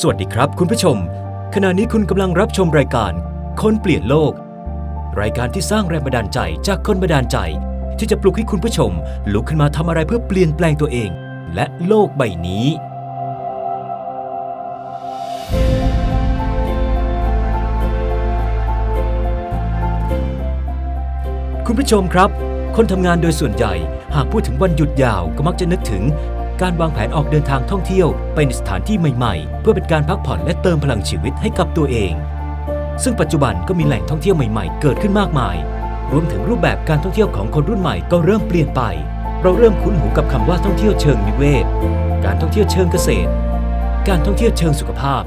สวัสดีครับคุณผู้ชม ขณะนี้คุณกำลังรับชมรายการ คนเปลี่ยนโลก รายการที่สร้างแรงบันดาลใจจากคนบันดาลใจ ที่จะปลุกให้คุณผู้ชมลุกขึ้นมาทำอะไรเพื่อเปลี่ยนแปลงตัวเอง และโลกใบนี้ คุณผู้ชมครับ คนทำงานโดยส่วนใหญ่ หากพูดถึงวันหยุดยาวก็มักจะนึกถึง การวางแผนออกเดินทางท่องเที่ยวไปในสถานที่ใหม่ๆ เพื่อเป็นการพักผ่อนและเติมพลังชีวิตให้กับตัวเอง ซึ่งปัจจุบันก็มีแหล่งท่องเที่ยวใหม่ๆ เกิดขึ้นมากมาย รวมถึงรูปแบบการท่องเที่ยวของคนรุ่นใหม่ก็เริ่มเปลี่ยนไป เราเริ่มคุ้นหูกับคำว่าท่องเที่ยวเชิงนิเวศ การท่องเที่ยวเชิงเกษตร การท่องเที่ยวเชิงสุขภาพ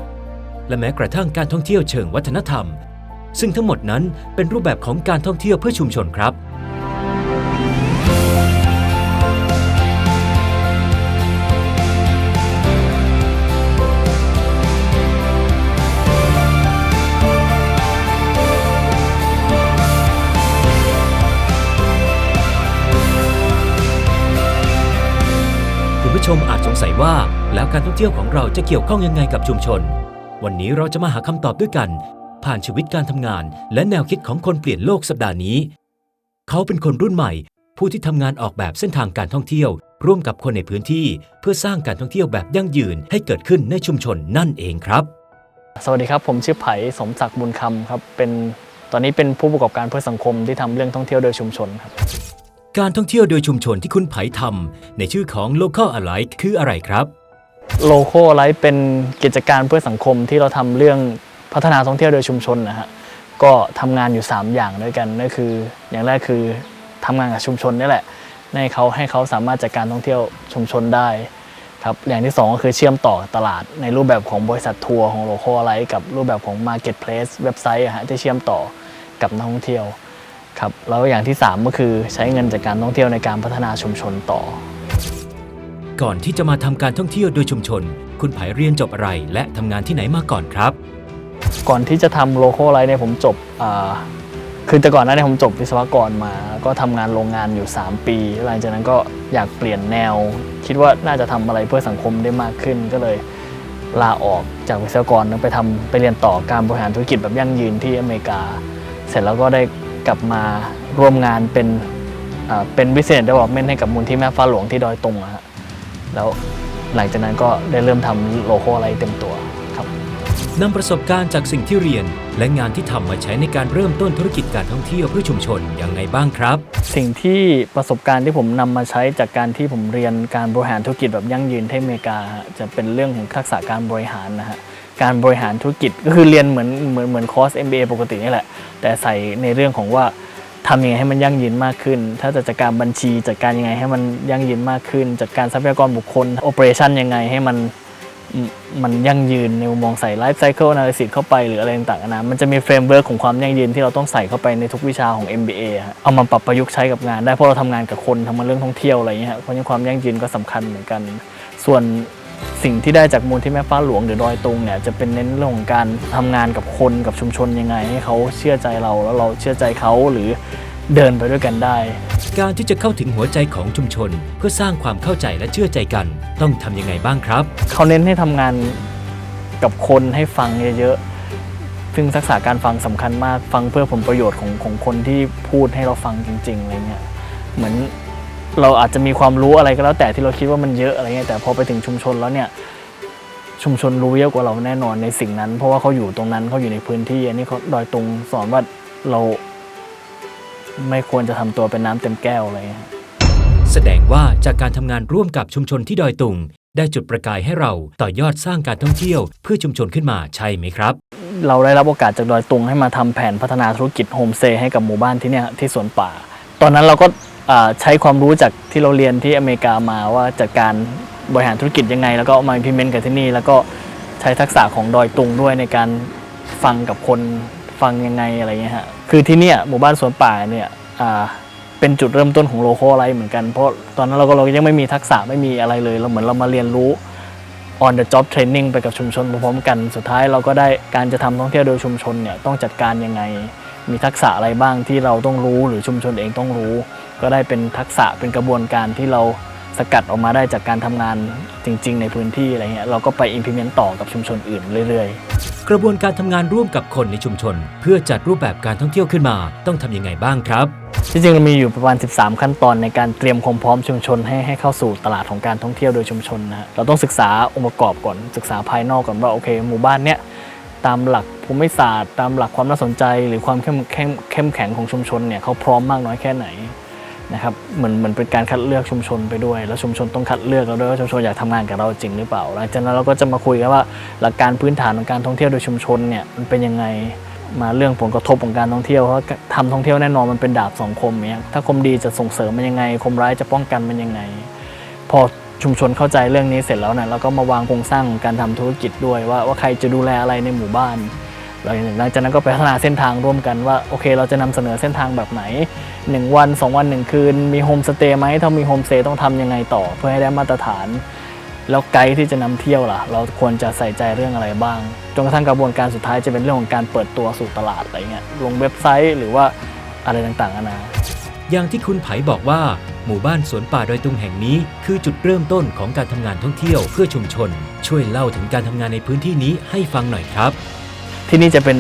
และแม้กระทั่งการท่องเที่ยวเชิงวัฒนธรรม ซึ่งทั้งหมดนั้นเป็นรูปแบบของการท่องเที่ยวเพื่อชุมชนครับ ชมอาจสงสัยว่า แล้วการท่องเที่ยวของเราจะเกี่ยวข้องยังไงกับชุมชน วันนี้เราจะมาหาคำตอบด้วยกัน ผ่านชีวิตการทำงาน และแนวคิดของคนเปลี่ยนโลกสัปดาห์นี้ เขาเป็นคนรุ่นใหม่ ผู้ที่ทำงานออกแบบเส้นทางการท่องเที่ยว ร่วมกับคนในพื้นที่ เพื่อสร้างการท่องเที่ยวแบบยั่งยืนให้เกิดขึ้นในชุมชนนั่นเองครับ สวัสดีครับ ผมชื่อไผ่สมศักดิ์บุญคำครับเป็นตอนนี้เป็นผู้ประกอบการเพื่อสังคมที่ทำเรื่องท่องเที่ยวโดยชุมชนครับ การท่องเที่ยวโดยชุมชนที่คุณไผ่ทำในชื่อของ Local Alike คืออะไรครับ โลโก้ไลฟ์เป็นกิจการเพื่อสังคมที่เราทำเรื่องพัฒนาท่องเที่ยวโดยชุมชนนะฮะก็ทำงานอยู่ 3 อย่างด้วยกันนั่นคือ อย่างแรกคือทำงานกับชุมชนนี่แหละให้เขาให้เขาสามารถจัดการท่องเที่ยวชุมชนได้ครับอย่างที่ 2 ก็คือเชื่อมต่อตลาดในรูปแบบของบริษัททัวร์ของโลโก้ไลฟ์กับรูปแบบของ Marketplace เว็บไซต์อะฮะที่เชื่อมต่อกับนักท่องเที่ยว ครับแล้วอย่างที่ 3 ก็คือใช้เงินจากการท่องเที่ยวในการพัฒนาชุมชนต่อ ก่อนที่จะมาทำการท่องเที่ยวโดยชุมชน คุณไผ่เรียนจบอะไร และทำงานที่ไหนมาก่อนครับ ก่อนที่จะทำโลโก้ไลท์เนี่ยผมจบอ่าคือแต่ก่อนหน้านี้ผมจบวิศวกรมา ก็ทำงานโรงงานอยู่ 3 ปี หลังจากนั้นก็อยากเปลี่ยนแนว คิดว่าน่าจะทำอะไรเพื่อสังคมได้มากขึ้นก็เลยลาออกจากวิศวกรแล้วไปทำไปเรียนต่อการบริหารธุรกิจแบบยั่งยืนที่อเมริกา เสร็จแล้วก็ได้ กลับมาร่วมงานเป็นอ่าเป็น business development ให้กับมูลที่แม่ฟ้าหลวงที่ดอยตุงอะฮะแล้วหลังจากนั้นก็ได้เริ่มทำโลโก้ไลท์เต็มตัวครับนำประสบการณ์จากสิ่งที่เรียน และงานที่ทำมาใช้ในการเริ่มต้นธุรกิจการท่องเที่ยวเพื่อชุมชนยังไงบ้างครับ สิ่งที่ประสบการณ์ที่ผมนำมาใช้จากการที่ผมเรียนการบริหารธุรกิจแบบยั่งยืนที่อเมริกาฮะจะเป็นเรื่องของทักษะการบริหารนะฮะ การบริหารธุรกิจก็คือเรียนเหมือนเหมือนเหมือนคอร์ส MBA ปกตินี่แหละ แต่ใส่ในเรื่องของว่าทำยังไงให้มันยั่งยืนมากขึ้น ถ้าจะจัดการบัญชีจัดการยังไงให้มันยั่งยืนมากขึ้น จัดการทรัพยากรบุคคลโอเปอเรชันยังไงให้มันมันยั่งยืนในมุมมองใส่ไลฟ์ไซเคิล a นาลิซิสเข้าไปหรืออะไรต่างๆนะมันจะมีเฟรมเวิร์กของความยั่งยืนที่เราต้องใส่เข้าไปในทุกวิชาของ MBA ฮะเอามาปรับประยุกต์ใช้กับงานได้เพราะเราทำงานกับคนทำงาเรื่องท่องเที่ยวอะไรอย่างเงี้ยเพราะฉะนั้นความยั่งยืนก็สำคัญเหมือนกัน ส่วน สิ่งที่ได้จากมูลที่แม่ฟ้าหลวงหรือดอยตุงเนี่ยจะเป็นเน้นเรื่องของการทำงานกับคนกับชุมชนยังไง ให้เขาเชื่อใจเราแล้วเราเชื่อใจเขาหรือเดินไปด้วยกันได้ การที่จะเข้าถึงหัวใจของชุมชน เพื่อสร้างความเข้าใจและเชื่อใจกัน ต้องทำยังไงบ้างครับ เขาเน้นให้ทำงานกับคนให้ฟังเยอะๆซึ่งทักษะการฟังสำคัญมากฟังเพื่อผลประโยชน์ของของคนที่พูดให้เราฟังจริงๆอะไรเงี้ยเหมือน เราอาจจะมีความรู้อะไรก็แล้วแต่ที่เราคิดว่ามันเยอะอะไรเงี้ยแต่พอไปถึงชุมชนแล้วเนี่ยชุมชนรู้เยอะกว่าเราแน่นอนในสิ่งนั้น เพราะว่าเขาอยู่ตรงนั้นเขาอยู่ในพื้นที่อันนี้เขาดอยตุงสอนว่าเราไม่ควรจะทำตัวเป็นน้ำเต็มแก้วอะไรเงี้ยแสดงว่าจากการทำงานร่วมกับชุมชนที่ดอยตุง ได้จุดประกายให้เราต่อยอดสร้างการท่องเที่ยว เพื่อชุมชนขึ้นมาใช่ไหมครับ เราได้รับโอกาสจากดอยตุงให้มาทำแผนพัฒนาธุรกิจโฮมสเตย์ให้กับหมู่บ้านที่เนี่ยที่สวนป่า ตอนนั้นเราก็อ่า ใช้ความรู้จากที่เราเรียนที่อเมริกามาว่าจัดการบริหารธุรกิจยังไง แล้วก็มา implement กับที่นี่ แล้วก็ใช้ทักษะของดอยตุงด้วยในการฟังกับคนฟังยังไงอะไรเงี้ยฮะคือที่เนี่ยหมู่บ้านสวนป่าเนี่ยเป็นจุดเริ่มต้นของโลโก้อะไรเหมือนกันเพราะตอนนั้นเราก็เรายังไม่มีทักษะไม่มีอะไรเลย เราเหมือนเรามาเรียนรู้ on the job training ไปกับชุมชนพร้อมๆกัน สุดท้ายเราก็ได้การจะทำท่องเที่ยวโดยชุมชนเนี่ยต้องจัดการยังไง มีทักษะอะไรบ้างที่เราต้องรู้หรือชุมชนเองต้องรู้ ก็ได้เป็นทักษะเป็นกระบวนการที่เราสกัดออกมาได้จากการทำงานจริง ๆ ในพื้นที่อะไรเงี้ยเราก็ไป implement ต่อกับชุมชนอื่นเรื่อย ๆ กระบวนการทำงานร่วมกับคนในชุมชน เพื่อจัดรูปแบบการท่องเที่ยวขึ้นมา ต้องทำยังไงบ้างครับที่จริงเรามีอยู่ประมาณ 13 ขั้นตอนในการเตรียมความพร้อมชุมชนให้ให้เข้าสู่ตลาดของการท่องเที่ยวโดยชุมชนนะฮะเราต้องศึกษาองค์ประกอบก่อนศึกษาภายนอกก่อนว่าโอเคหมู่บ้านเนี้ย ตามหลักภูมิศาสตร์ ตามหลักความน่าสนใจ หรือความเข้มเข้มเข้มแข็งของชุมชนเนี่ยเขาพร้อมมากน้อยแค่ไหนนะครับเหมือนเหมือนเป็นการคัดเลือกชุมชนไปด้วย แล้วชุมชนต้องคัดเลือกเราด้วยว่าชุมชนอยากทำงานกับเราจริงหรือเปล่าหลังจากนั้นเราก็จะมาคุยกันว่าหลักการพื้นฐานของการท่องเที่ยวโดยชุมชนเนี่ยมันเป็นยังไงมาเรื่องผลกระทบของการท่องเที่ยวเพราะทำท่องเที่ยวแน่นอนมันเป็นดาบสองคมเนี่ยถ้าคมดีจะส่งเสริมมันยังไง คมร้ายจะป้องกันมันยังไง พอ ชุมชนเข้าใจเรื่องนี้เสร็จแล้วเนี่ยเราก็มาวางโครงสร้างการทำธุรกิจด้วยว่าว่าใครจะดูแลอะไรในหมู่บ้านหลังจากนั้นก็ไปพัฒนาเส้นทางร่วมกันว่าโอเค เราจะนำเสนอเส้นทางแบบไหน 1 วัน 2 วัน 1 คืน มีโฮมสเตย์ไหมถ้ามีโฮมสเตย์ต้องทำยังไงต่อ เพื่อให้ได้มาตรฐาน แล้วไกด์ที่จะนำเที่ยวล่ะ เราควรจะใส่ใจเรื่องอะไรบ้างจนกระทั่งกระบวนการสุดท้ายจะเป็นเรื่องของการเปิดตัวสู่ตลาดอะไรเงี้ยลงเว็บไซต์หรือว่าอะไรต่างๆนานา อย่างที่คุณไผบอกว่า หมู่บ้านสวนป่าดอยตุงแห่งนี้ คือจุดเริ่มต้นของการทำงานท่องเที่ยวเพื่อชุมชน ช่วยเล่าถึงการทำงานในพื้นที่นี้ให้ฟังหน่อยครับ ที่นี่จะเป็น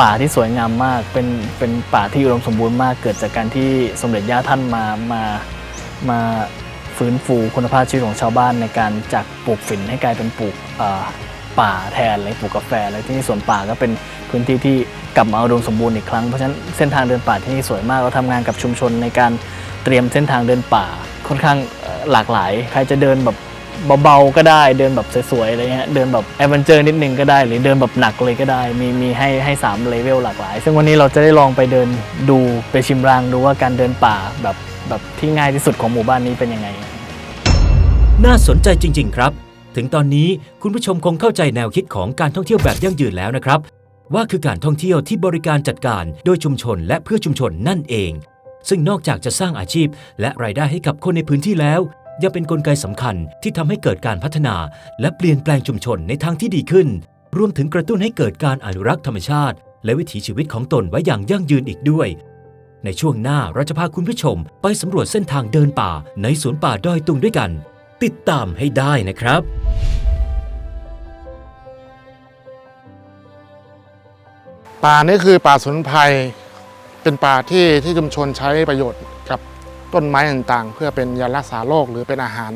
ป่าที่สวยงามมาก เป็นเป็นป่าที่อุดมสมบูรณ์มาก เกิดจากการที่สมเด็จย่าท่านมามามาฟื้นฟูคุณภาพชีวิตของชาวบ้านในการจากปลูกฝิ่นให้กลายเป็นปลูกอ ป่าแทนเลยปลูกกาแฟเลยที่นี่สวนป่าก็เป็นพื้นที่ที่กลับมาอุดมสมบูรณ์อีกครั้งเพราะฉะนั้นเส้นทางเดินป่าที่นี่สวยมากเราทำงานกับชุมชนในการเตรียมเส้นทางเดินป่าค่อนข้างหลากหลาย ใครจะเดินแบบเบาๆก็ได้เดินแบบสวยๆอะไรเงี้ยเดินแบบแอดเวนเจอร์นิดนึงก็ได้ หรือเดินแบบหนักเลยก็ได้ มีมีให้ให้สามเลเวลหลากหลาย ซึ่งวันนี้เราจะได้ลองไปเดินดูไปชิมรางดูว่าการเดินป่าแบบแบบที่ง่ายที่สุดของหมู่บ้านนี้เป็นยังไง น่าสนใจจริง ๆ ครับ ถึงตอนนี้คุณผู้ชมคงเข้าใจแนวคิดของการท่องเที่ยวแบบยั่งยืนแล้วนะครับ ว่าคือการท่องเที่ยวที่บริการจัดการโดยชุมชนและเพื่อชุมชนนั่นเอง ซึ่งนอกจากจะสร้างอาชีพ และรายได้ให้กับคนในพื้นที่แล้ว ยังเป็นนกลไกสำคัญที่ทำให้เกิดการพัฒนา และเปลี่ยนแปลงชุมชนในทางที่ดีขึ้น รวมถึงกระตุ้นให้เกิดการอนุรักษ์ธรรมชาติ และวิถีชีวิตของตนไว้อย่างยั่งยืนอีกด้วยในช่วงหน้าเราจะพาคุณผู้ชมไปสำรวจเส้นทางเดินป่าในสวนป่าดอยตุงด้วยกัน ติดตามให้ได้นะครับป่านี่คือป่าสนไพรเป็นป่าที่ที่ชุมชนใช้ประโยชน์กับต้นไม้ต่างๆ เพื่อเป็นยารักษาโรคหรือเป็นอาหาร